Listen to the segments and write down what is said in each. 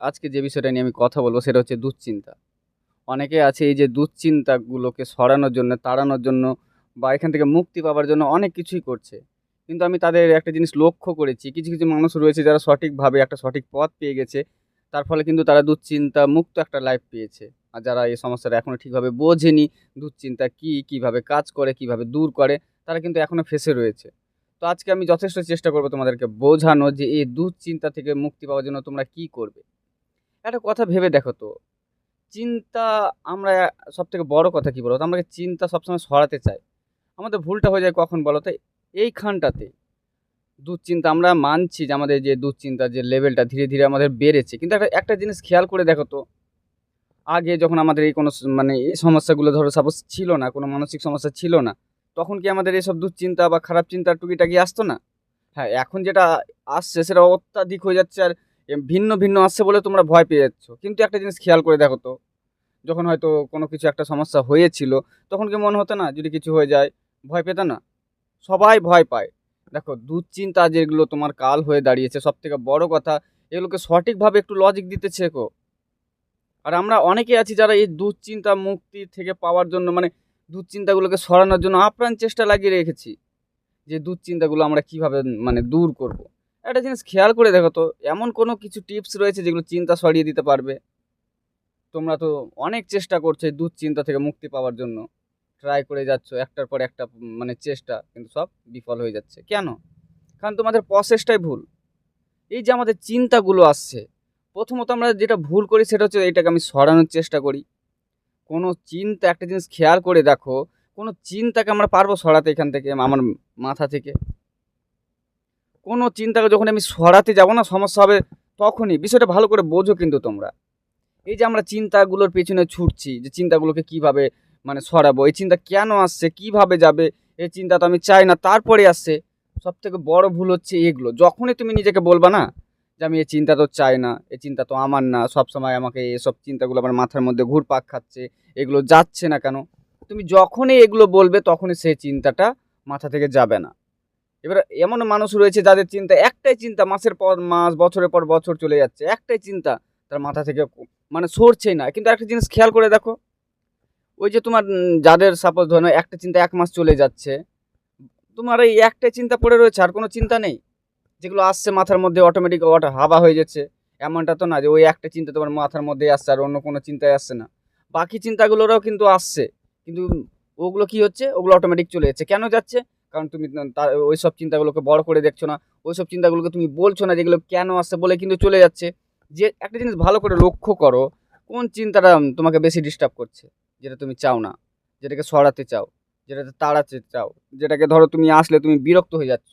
আজকে যে বিষয়টা নিয়ে আমি কথা বলব সেটা হচ্ছে দুশ্চিন্তা। অনেকে আছে এই যে দুশ্চিন্তাগুলোকে সরানোর জন্য, তাড়ানোর জন্য বা এখান থেকে মুক্তি পাওয়ার জন্য অনেক কিছুই করছে। কিন্তু আমি তাদের একটা জিনিস লক্ষ্য করেছি, কিছু কিছু মানুষ রয়েছে যারা সঠিকভাবে একটা সঠিক পথ পেয়ে গেছে, তার ফলে কিন্তু তারা দুশ্চিন্তা মুক্ত একটা লাইফ পেয়েছে। আর যারা এই সমস্যাটা এখনও ঠিকভাবে বোঝেনি, দুশ্চিন্তা কী, কীভাবে কাজ করে, কীভাবে দূর করে, তারা কিন্তু এখনও ফেসে রয়েছে। তো আজকে আমি যথেষ্ট চেষ্টা করব তোমাদেরকে বোঝানো যে এই দুশ্চিন্তা থেকে মুক্তি পাওয়ার জন্য তোমরা কি করবে। একটা কথা ভেবে দেখো তো। চিন্তা আমরা সব থেকে বড় কথা কি বলো? তো আমরা চিন্তা সবসময় সরাতে চাই আমাদের ভুলটা হয়ে যায় কখন বলো তো? এইখানটাতে। দুশ্চিন্তা আমরা মানছি যে আমাদের যে দুশ্চিন্তা, যে লেভেলটা ধীরে ধীরে আমাদের বেড়েছে। কিন্তু একটা একটা জিনিস খেয়াল করে দেখো তো। আগে যখন আমাদের এই কোনো মানে এই সমস্যাগুলো ধরো সাপোজ ছিল না, কোনো মানসিক সমস্যা ছিল না, তখন কি আমাদের এইসব দুশ্চিন্তা বা খারাপ চিন্তা টুকিটাকি আসতো না? হ্যাঁ এখন যেটা আসছে সেটা অত্যাধিক হয়ে যাচ্ছে আর ভিন্ন ভিন্ন আসছে বলে তোমরা ভয় পেয়ে যাচ্ছ। কিন্তু একটা জিনিস খেয়াল করে দেখো তো, যখন হয়তো কোনো কিছু একটা সমস্যা হয়েছিল, তখন কি মনে হতো না, যদি কিছু হয়ে যায়, ভয় পেতে না? সবাই ভয় পায়। দেখো, দুশ্চিন্তা যেগুলো তোমার কাল হয়ে দাঁড়িয়েছে সব থেকে বড় কথা, এগুলোকে সঠিকভাবে একটু লজিক দিতে শেখো। আর আমরা অনেকে আছি যারা এই দুশ্চিন্তা মুক্তি থেকে পাওয়ার জন্য মানে দুশ্চিন্তাগুলোকে সরানোর জন্য আপ্রাণ চেষ্টা লাগিয়ে রেখেছি, যে দুশ্চিন্তাগুলো আমরা কীভাবে মানে দূর করব। একটা জিনিস খেয়াল করে দেখো তো, এমন কোনো কিছু টিপস রয়েছে যেগুলো চিন্তা সরিয়ে দিতে পারবে? তোমরা তো অনেক চেষ্টা করছ এই দুশ্চিন্তা থেকে মুক্তি পাওয়ার জন্য। ট্রাই করে যাচ্ছ, একটার পর একটা মানে চেষ্টা, কিন্তু সব বিফল হয়ে যাচ্ছে। কেন? কারণ তোমাদের প্রসেসটাই ভুল। এই যে আমাদের চিন্তাগুলো আসছে, প্রথমত আমরা যেটা ভুল করি সেটা হচ্ছে এটাকে আমি সরানোর চেষ্টা করি। কোনো চিন্তা, একটা জিনিস খেয়াল করে দেখো, কোনো চিন্তাকে আমরা পারব সরাতে এখান থেকে, আমার মাথা থেকে। কোনো চিন্তাকে যখন আমি সরাতে যাব না, সমস্যা হবে তখনই। বিষয়টা ভালো করে বোঝো কিন্তু তোমরা। এই যে আমরা চিন্তাগুলোর পেছনে ছুটছি, যে চিন্তাগুলোকে কীভাবে মানে সরাবো, এই চিন্তা কেন আসছে, কীভাবে যাবে, এই চিন্তা তো আমি চাই না, তারপরে আসছে। সব থেকে বড় ভুল হচ্ছে এগুলো। যখনই তুমি নিজেকে বলবা না, যে আমি এই চিন্তা তো চাই না, এই চিন্তা তো আমার না সব সময় আমাকে এসব চিন্তাগুলো আমার মাথার মধ্যে ঘুরপাক খাচ্ছে, এগুলো যাচ্ছে না কেন? তুমি যখনই এগুলো বলবে, তখনই সেই চিন্তাটা মাথা থেকে যাবে না। এবার এমন মানুষ রয়েছে যাদের চিন্তা, একটাই চিন্তা মাসের পর মাস, বছরের পর বছর চলে যাচ্ছে। একটাই চিন্তা, তার মাথা থেকে মানে সরছেই না। কিন্তু একটা জিনিস খেয়াল করে দেখো, ওই যে তোমার যাদের সাপোজ ধরো একটা চিন্তা এক মাস চলে যাচ্ছে, তোমার এই একটাই চিন্তা পড়ে রয়েছে, আর কোনো চিন্তা নেই? যেগুলো আসছে মাথার মধ্যে অটোমেটিক হাওয়া হয়ে যাচ্ছে। এমনটা তো না যে ওই একটা চিন্তা তোমার মাথার মধ্যে আসছে আর অন্য কোনো চিন্তায় আসছে না। বাকি চিন্তাগুলোরও কিন্তু আসছে। কিন্তু ওগুলো কি হচ্ছে? ওগুলো অটোমেটিক চলে যাচ্ছে। কেন যাচ্ছে? কারণ তুমি ওই সব চিন্তাগুলোকে বড় করে দেখছ না। ওই সব চিন্তাগুলোকে তুমি বলছো না যেগুলো কেন আসছে বলে কিন্তু চলে যাচ্ছে। যে একটা জিনিস ভালো করে লক্ষ্য করো, কোন চিন্তাটা তোমাকে বেশি ডিস্টার্ব করছে? যেটা তুমি চাও না, যেটাকে সরাতে চাও, যেটাতে তাড়াতে চাও, যেটাকে ধরো তুমি আসলে তুমি বিরক্ত হয়ে যাচ্ছ।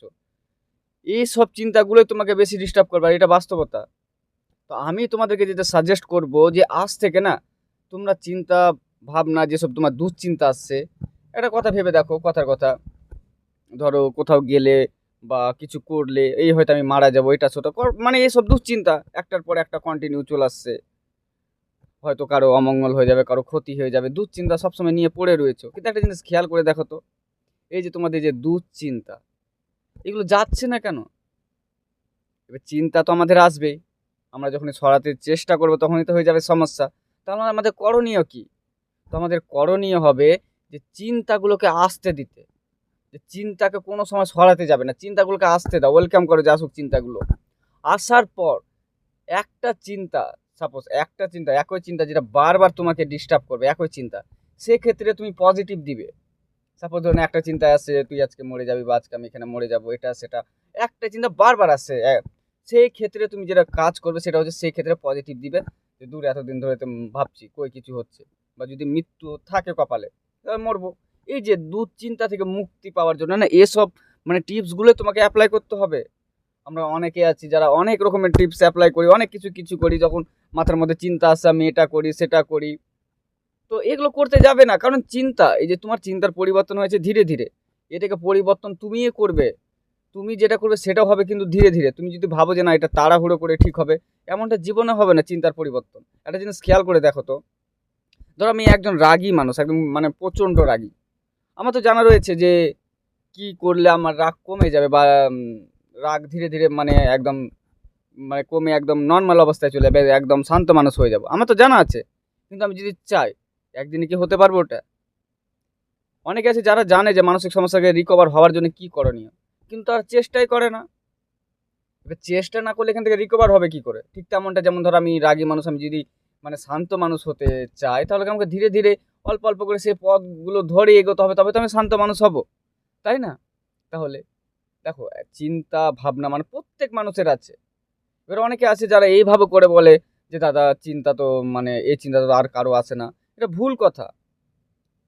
এই সব চিন্তাগুলোই তোমাকে বেশি ডিস্টার্ব করবে, আর এটা বাস্তবতা। তো আমি তোমাদেরকে যেটা সাজেস্ট করব যে আজ থেকে না, তোমরা চিন্তা ভাবনা, যেসব তোমার দুশ্চিন্তা আসছে, একটা কথা ভেবে দেখো, কথার কথা। ধরো কোথাও গেলে বা কিছু করলে, এই হয়তো আমি মারা যাব, এটা সেটা মানে এইসব দুশ্চিন্তা, একটার পর একটা কন্টিনিউ চলে আসছে। হয়তো কারও অমঙ্গল হয়ে যাবে, কারও ক্ষতি হয়ে যাবে, দুশ্চিন্তা সবসময় নিয়ে পড়ে রয়েছে। কিন্তু একটা জিনিস খেয়াল করে দেখো তো, এই যে তোমাদের যে দুশ্চিন্তা, এগুলো যাচ্ছে না কেন? এবার চিন্তা তো আমাদের আসবেই। আমরা যখনই সরাতে চেষ্টা করব, তখনই তো হয়ে যাবে সমস্যা। তাহলে আমাদের করণীয় কি? তো আমাদের করণীয় হবে যে চিন্তাগুলোকে আসতে দিতে। চিন্তাকে কোনো সময় সরাতে যাবে না, চিন্তাগুলোকে আসতে দাও ওয়েলকাম করে, যে আসুক চিন্তাগুলো। আসার পর একটা চিন্তা সাপোজ একটা চিন্তা, একই চিন্তা যেটা বারবার তোমাকে ডিস্টার্ব করবে, একই চিন্তা, সেক্ষেত্রে তুমি পজিটিভ দিবে। সাপোজ ধরুন একটা চিন্তা আসছে তুই আজকে মরে যাবি বা আজকে আমি এখানে মরে যাব, এটা, সেটা, একটা চিন্তা বারবার আসছে সেই ক্ষেত্রে তুমি যেটা কাজ করবে সেটা হচ্ছে সেই ক্ষেত্রে পজিটিভ দিবে, যে দূর এতদিন ধরে তো ভাবছি, কই কিছু হচ্ছে? বা যদি মৃত্যু থাকে কপালে, তাহলে মরবো। এই যে দুশ্চিন্তা থেকে মুক্তি পাওয়ার জন্য, না এসব মানে টিপসগুলো তোমাকে অ্যাপ্লাই করতে হবে। আমরা অনেকে আছি যারা অনেক রকমের টিপস অ্যাপ্লাই করি, অনেক কিছু কিছু করি, যখন মাথার মধ্যে চিন্তা আসে, আমি এটা করি, সেটা করি। তো এগুলো করতে যাবে না, কারণ চিন্তা, এই যে তোমার চিন্তার পরিবর্তন হয়েছে ধীরে ধীরে। এটাকে পরিবর্তন তুমিই করবে। তুমি যেটা করবে সেটাও হবে কিন্তু ধীরে ধীরে। তুমি যদি ভাবো যে না, এটা তাড়াহুড়ো করে ঠিক হবে, এমনটা জীবনে হবে না চিন্তার পরিবর্তন। একটা জিনিস খেয়াল করে দেখো তো। ধরো আমি একজন রাগী মানুষ, একদম মানে প্রচণ্ড রাগী। আমার তো জানা রয়েছে যে কি করলে আমার রাগ কমে যাবে বা রাগ ধীরে ধীরে মানে একদম মানে কমে একদম নর্মাল অবস্থায় চলে যাবে, একদম শান্ত মানুষ হয়ে যাব। আমার তো জানা আছে, কিন্তু আমি যদি চাই, একদিনে কি হতে পারব ওটা? অনেকে আছে যারা জানে যে মানসিক সমস্যাকে রিকভার হওয়ার জন্য কি করণীয়, কিন্তু তার চেষ্টাই করে না। এবার চেষ্টা না করলে এখান থেকে রিকভার হবে কি করে? ঠিক তেমনটা যেমন ধর আমি রাগী মানুষ, আমি যদি মানে শান্ত মানুষ হতে চাই, তাহলে আমাকে ধীরে ধীরে অল্প অল্প করে সেই পথগুলো ধরে এগোতে হবে, তবে তো আমি শান্ত মানুষ হব। তাই না? তাহলে দেখো, চিন্তা, ভাবনা মানে প্রত্যেক মানুষের আছে। এবার অনেকে আছে যারা এইভাবে করে বলে যে, দাদা, চিন্তা তো মানে এই চিন্তা তো আর কারও আসে না। এটা ভুল কথা।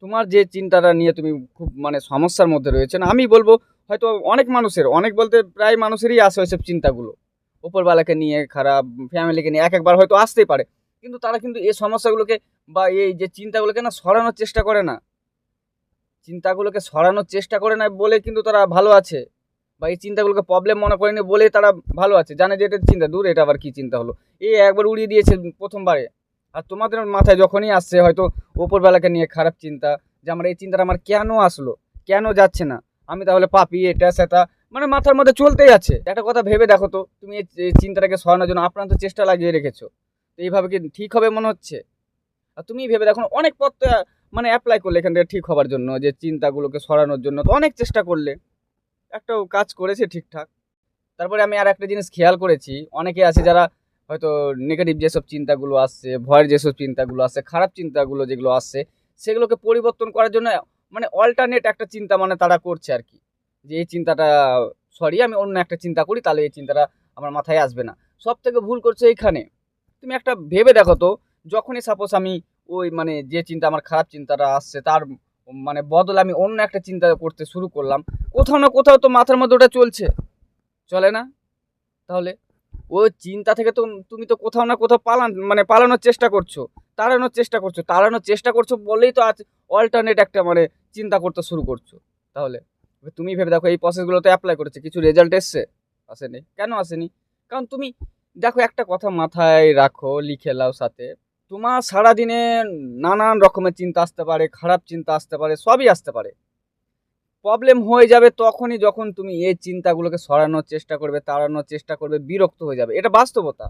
তোমার যে চিন্তাটা নিয়ে তুমি খুব মানে সমস্যার মধ্যে রয়েছে না, আমি বলব হয়তো অনেক মানুষের, অনেক বলতে প্রায় মানুষেরই আসে ওইসব চিন্তাগুলো। ওপরবেলাকে নিয়ে, খারাপ ফ্যামিলিকে নিয়ে এক একবার হয়তো আসতেই পারে। কিন্তু তারা কিন্তু এই সমস্যাগুলোকে বা এই যে চিন্তাগুলোকে না সরানোর চেষ্টা করে না। চিন্তাগুলোকে সরানোর চেষ্টা করে না বলে কিন্তু তারা ভালো আছে। বা এই চিন্তাগুলোকে প্রবলেম মনে করেনি বলে তারা ভালো আছে। জানে যে এটা চিন্তা, দূর এটা আবার কি চিন্তা হলো? এই একবার উড়িয়ে দিয়েছে প্রথমবারে। আর তোমাদের মাথায় যখনই আসছে হয়তো ওপরবেলাকে নিয়ে খারাপ চিন্তা যে আমার এই চিন্তাটা আমার কেন আসলো? কেন যাচ্ছে না? আমি তাহলে পাপি এটা সেটা মানে মাথার মধ্যে চলতেই আছে। একটা কথা ভেবে দেখো তো, তুমি এই চিন্তাটাকে সরানোর জন্য আপনার তো চেষ্টা লাগিয়ে রেখেছো। এইভাবে কি ঠিক হবে মনে হচ্ছে? আর তুমি ভেবে দেখো অনেক পথ মানে অ্যাপ্লাই করলে এখান থেকে ঠিক হবার জন্য, যে চিন্তাগুলোকে সরানোর জন্য তো অনেক চেষ্টা করলে। একটাও কাজ করেছে ঠিকঠাক। তারপরে আমি আর একটা জিনিস খেয়াল করেছি, অনেকে আছে যারা হয়তো নেগেটিভ যেসব চিন্তাগুলো আসছে, ভয়ের যেসব চিন্তাগুলো আসছে, খারাপ চিন্তাগুলো যেগুলো আসছে, সেগুলোকে পরিবর্তন করার জন্য মানে অল্টারনেট একটা চিন্তা মানে তারা করছে আর কি। যে এই চিন্তাটা সরি আমি অন্য একটা চিন্তা করি, তাহলে এই চিন্তাটা আমার মাথায় আসবে না। সব থেকে ভুল করছে এইখানে। তুমি একটা ভেবে দেখো তো, যখনই সাপোজ আমি ওই মানে যে চিন্তা, আমার খারাপ চিন্তাটা আসছে, তার মানে বদলে আমি অন্য একটা চিন্তা করতে শুরু করলাম, কোথাও না কোথাও তো মাথার মধ্যে ওটা চলছে। চলে না? তাহলে? ওই চিন্তা থেকে তো তুমি তো কোথাও না কোথাও পালান মানে পালানোর চেষ্টা করছ, তাড়ানোর চেষ্টা করছ, তাড়ানোর চেষ্টা করছ বলেই তো আজ অল্টারনেট একটা মানে চিন্তা করতে শুরু করছ। তাহলে? তুমি ভেবে দেখো এই প্রসেসগুলো তো অ্যাপ্লাই করেছে, কিছু রেজাল্ট এসছে? আসেনি। কেন আসেনি? কারণ তুমি দেখো, একটা কথা মাথায় রাখো, লিখে লাও সাথে। তোমার সারাদিনে নানান রকমের চিন্তা আসতে পারে, খারাপ চিন্তা আসতে পারে, সবই আসতে পারে। প্রবলেম হয়ে যাবে তখনই যখন তুমি এই চিন্তাগুলোকে সরানোর চেষ্টা করবে, তাড়ানোর চেষ্টা করবে, বিরক্ত হয়ে যাবে। এটা বাস্তবতা।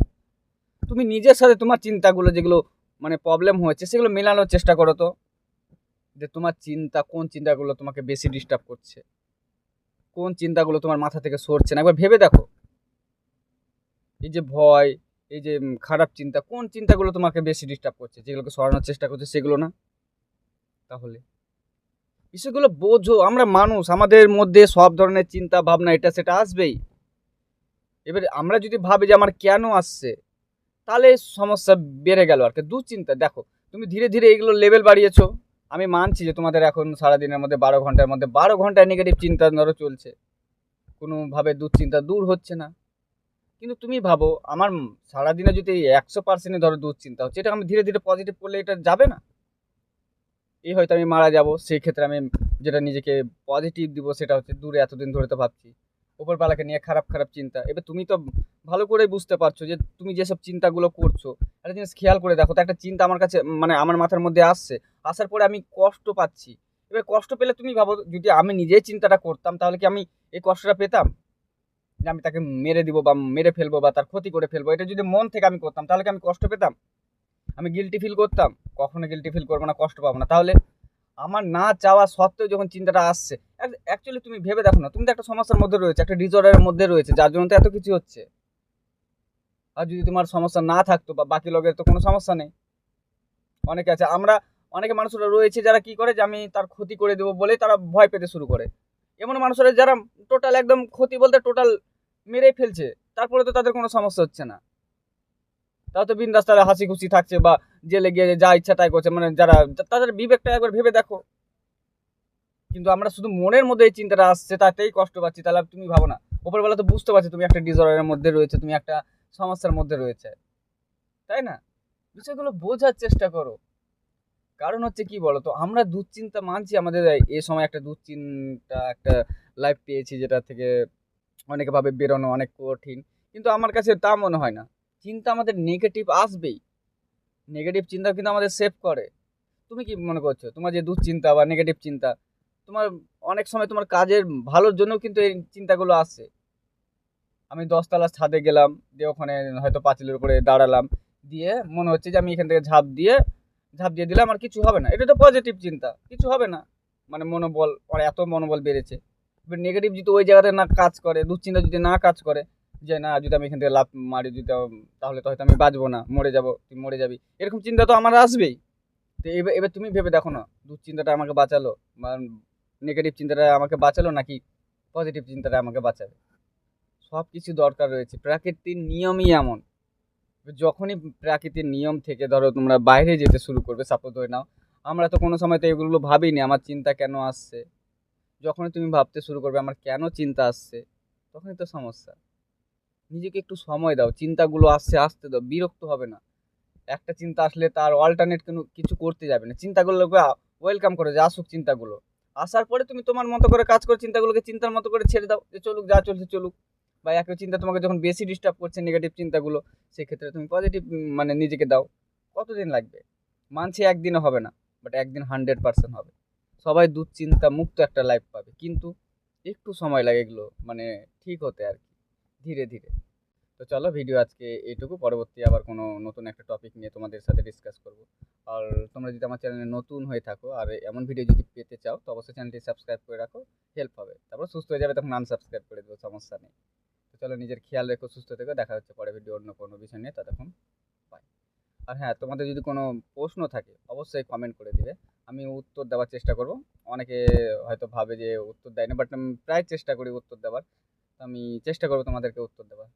তুমি নিজের সাথে তোমার চিন্তাগুলো যেগুলো মানে প্রবলেম হয়েছে, সেগুলো মেলানোর চেষ্টা করো তো। যে তোমার চিন্তা, কোন চিন্তাগুলো তোমাকে বেশি ডিস্টার্ব করছে? কোন চিন্তাগুলো তোমার মাথা থেকে সরছে না? একবার ভেবে দেখো। এই যে ভয়, এই যে খারাপ চিন্তা, কোন চিন্তাগুলো তোমাকে বেশি ডিস্টার্ব করছে? যেগুলোকে সরানোর চেষ্টা করছে, সেগুলো না? তাহলে? বিষয়গুলো বোঝো, আমরা মানুষ, আমাদের মধ্যে সব ধরনের চিন্তা ভাবনা এটা সেটা আসবেই। এবার আমরা যদি ভাবি যে আমার কেন আসছে, তাহলে সমস্যা বেড়ে গেল আর কি, দুশ্চিন্তা। দেখো, তুমি ধীরে ধীরে এগুলো লেভেল বাড়িয়েছো। আমি মানছি যে তোমাদের এখন সারাদিনের মধ্যে বারো ঘণ্টার মধ্যে বারো ঘন্টায় নেগেটিভ চিন্তা ধরো চলছে। কোনোভাবে দুশ্চিন্তা দূর হচ্ছে না। কিন্তু তুমি ভাবো, আমার সারাদিনে যদি একশো পার্সেন্টে ধরো দুশ্চিন্তা হচ্ছে এটা আমি ধীরে ধীরে পজিটিভ করলে এটা যাবে না? এই হয়তো আমি মারা যাব সেই ক্ষেত্রে আমি যেটা নিজেকে পজিটিভ দিব সেটা হচ্ছে দূরে এতদিন ধরে তো ভাবছি। ওপরপালাকে নিয়ে খারাপ খারাপ চিন্তা। এবার তুমি তো ভালো করে বুঝতে পারছ যে তুমি যেসব চিন্তাগুলো করছ, একটা জিনিস খেয়াল করে দেখো, তো একটা চিন্তা আমার কাছে মানে আমার মাথার মধ্যে আসছে। আসার পরে আমি কষ্ট পাচ্ছি। এবার কষ্ট পেলে তুমি ভাবো, যদি আমি নিজেই চিন্তাটা করতাম, তাহলে কি আমি এই কষ্টটা পেতাম? যে আমি তাকে মেরে দিব বা মেরে ফেলব বা তার ক্ষতি করে ফেলব, এটা যদি মন থেকে আমি করতাম, তাহলে কি আমি কষ্ট পেতাম? আমি গিলটি ফিল করতাম? কখনো গিলটি ফিল করব না, কষ্ট পাবো না। তাহলে আমার না চাওয়া সত্ত্বেও যখন চিন্তাটা আসছে অ্যাকচুয়ালি তুমি ভেবে দেখো না, তুমি তো একটা সমস্যার মধ্যে রয়েছে, একটা ডিজর্ডারের মধ্যে রয়েছে, যার জন্য তো এত কিছু হচ্ছে। আর যদি তোমার সমস্যা না থাকতো বা বাকি লোকের তো কোনো সমস্যা নেই। অনেকে আছে, আমরা অনেকে মানুষরা রয়েছে যারা কি করে যে আমি তার ক্ষতি করে দেবো বলেই তারা ভয় পেতে শুরু করে। এমন মানুষরা যারা টোটাল একদম ক্ষতি বলতে টোটাল মেরেই ফেলছে। তারপরে তো তাদের কোনো সমস্যা হচ্ছে না। তারা তো বিন্দাস তারা হাসি খুশি থাকছে বা জেলে গিয়ে যা ইচ্ছা তাই করছে মানে যারা, তাদের বিবেকটা একবার ভেবে দেখো। কিন্তু আমরা শুধু মনের মধ্যে এই চিন্তাটা আসছে, তাতেই কষ্ট পাচ্ছি। তাহলে তুমি ভাবো না। ওপরবেলা তো বুঝতে পারছি তুমি একটা ডিজর্ডারের মধ্যে রয়েছে, তুমি একটা সমস্যার মধ্যে রয়েছে। তাই না? বিষয়গুলো বোঝার চেষ্টা করো। কারণ হচ্ছে কি বলো তো আমরা দুশ্চিন্তা মানছি আমাদের এই সময় একটা দুশ্চিন্তা, একটা লাইফ পেয়েছি যেটা থেকে অনেকে ভাবে বেরোনো অনেক কঠিন, কিন্তু আমার কাছে তা মনে হয় না। চিন্তা আমাদের নেগেটিভ আসবেই। নেগেটিভ চিন্তা কিন্তু আমাদের সেভ করে। তুমি কি মনে করছ? তোমার যে দুশ্চিন্তা বা নেগেটিভ চিন্তা, তোমার অনেক সময় তোমার কাজের ভালোর জন্য কিন্তু এই চিন্তাগুলো আসে। আমি দশতলা ছাদে গেলাম, দিয়ে ওখানে হয়তো পাঁচিলের উপরে দাঁড়ালাম, দিয়ে মনে হচ্ছে যে আমি এখান থেকে ঝাঁপ দিয়ে ঝাঁপ দিয়ে দিলাম আর কিছু হবে না। এটা তো পজিটিভ চিন্তা, কিছু হবে না। মানে মনোবল এত মনোবল বেড়েছে। নেগেটিভ যদি ওই জায়গাতে না কাজ করে, দুশ্চিন্তা যদি না কাজ করে, যে না, যদি আমি এখান থেকে লাভ মারি, যদি তাহলে তো হয়তো আমি বাঁচবো না, মরে যাব, তুই মরে যাবি। এরকম চিন্তা তো আমার আসবেই। তো এবার এবার তুমি ভেবে দেখো না, দুশ্চিন্তাটা আমাকে বাঁচালো, বা নেগেটিভ চিন্তাটা আমাকে বাঁচালো নাকি পজিটিভ চিন্তাটা আমাকে বাঁচাবে? সব কিছু দরকার রয়েছে প্রাকৃতিক নিয়মই এমন। যখনই প্রাকৃতিক নিয়ম থেকে ধরো তোমরা বাইরে যেতে শুরু করবে সাপোজ ধরে নাও, আমরা তো কোনো সময় তো এগুলো ভাবিনি, আমার চিন্তা কেন আসছে? যখনই তুমি ভাবতে শুরু করবে আমার কেন চিন্তা আসছে, তখনই তো সমস্যা। নিজেকে একটু সময় দাও, চিন্তাগুলো আসছে, আসতে দাও, বিরক্ত হবে না। একটা চিন্তা আসলে তার অল্টারনেট কোনো কিছু করতে যাবে না। চিন্তাগুলোকে ওয়েলকাম করে যে আসুক চিন্তাগুলো। আসার পরে তুমি তোমার মতো করে কাজ করে চিন্তাগুলোকে চিন্তার মতো করে ছেড়ে দাও, যে চলুক, যা চলছে চলুক। বা একই চিন্তা তোমাকে যখন বেশি ডিস্টার্ব করছে নেগেটিভ চিন্তাগুলো, সেক্ষেত্রে তুমি পজিটিভ মানে নিজেকে দাও। কতদিন লাগবে? মানছি একদিনও হবে না বাট একদিন হান্ড্রেড পার্সেন্ট হবে। সবাই দুশ্চিন্তা মুক্ত একটা লাইফ পাবে। কিন্তু একটু সময় লাগে এগুলো মানে ঠিক হতে আর কি, ধীরে ধীরে। তো চলো ভিডিও আজকে এইটুকু, পরবর্তী আবার কোনো নতুন একটা টপিক নিয়ে তোমাদের সাথে ডিসকাস করব। আর তোমরা যদি আমার চ্যানেলে নতুন হয়ে থাকো, আর এমন ভিডিও যদি পেতে চাও, তো অবশ্যই চ্যানেলটি সাবস্ক্রাইব করে রাখো হেল্প হবে। তারপর সুস্থ হয়ে যাবে, তখন আনসাবস্ক্রাইব করে দেবো, সমস্যা নেই। তো চলো নিজের খেয়াল রেখো, সুস্থ থেকো, দেখা হচ্ছে পরে ভিডিও অন্য কোনো বিষয় নিয়ে, ততক্ষণ বাই আর হ্যাঁ তোমাদের যদি কোনো প্রশ্ন থাকে, অবশ্যই কমেন্ট করে দিবে। আমি উত্তর দেওয়ার চেষ্টা করব। অনেকে হয়তো ভাবে যে উত্তর দেয় না বাট আমি প্রায় চেষ্টা করি উত্তর দেওয়ার। আমি চেষ্টা করব তোমাদেরকে উত্তর দেওয়ার।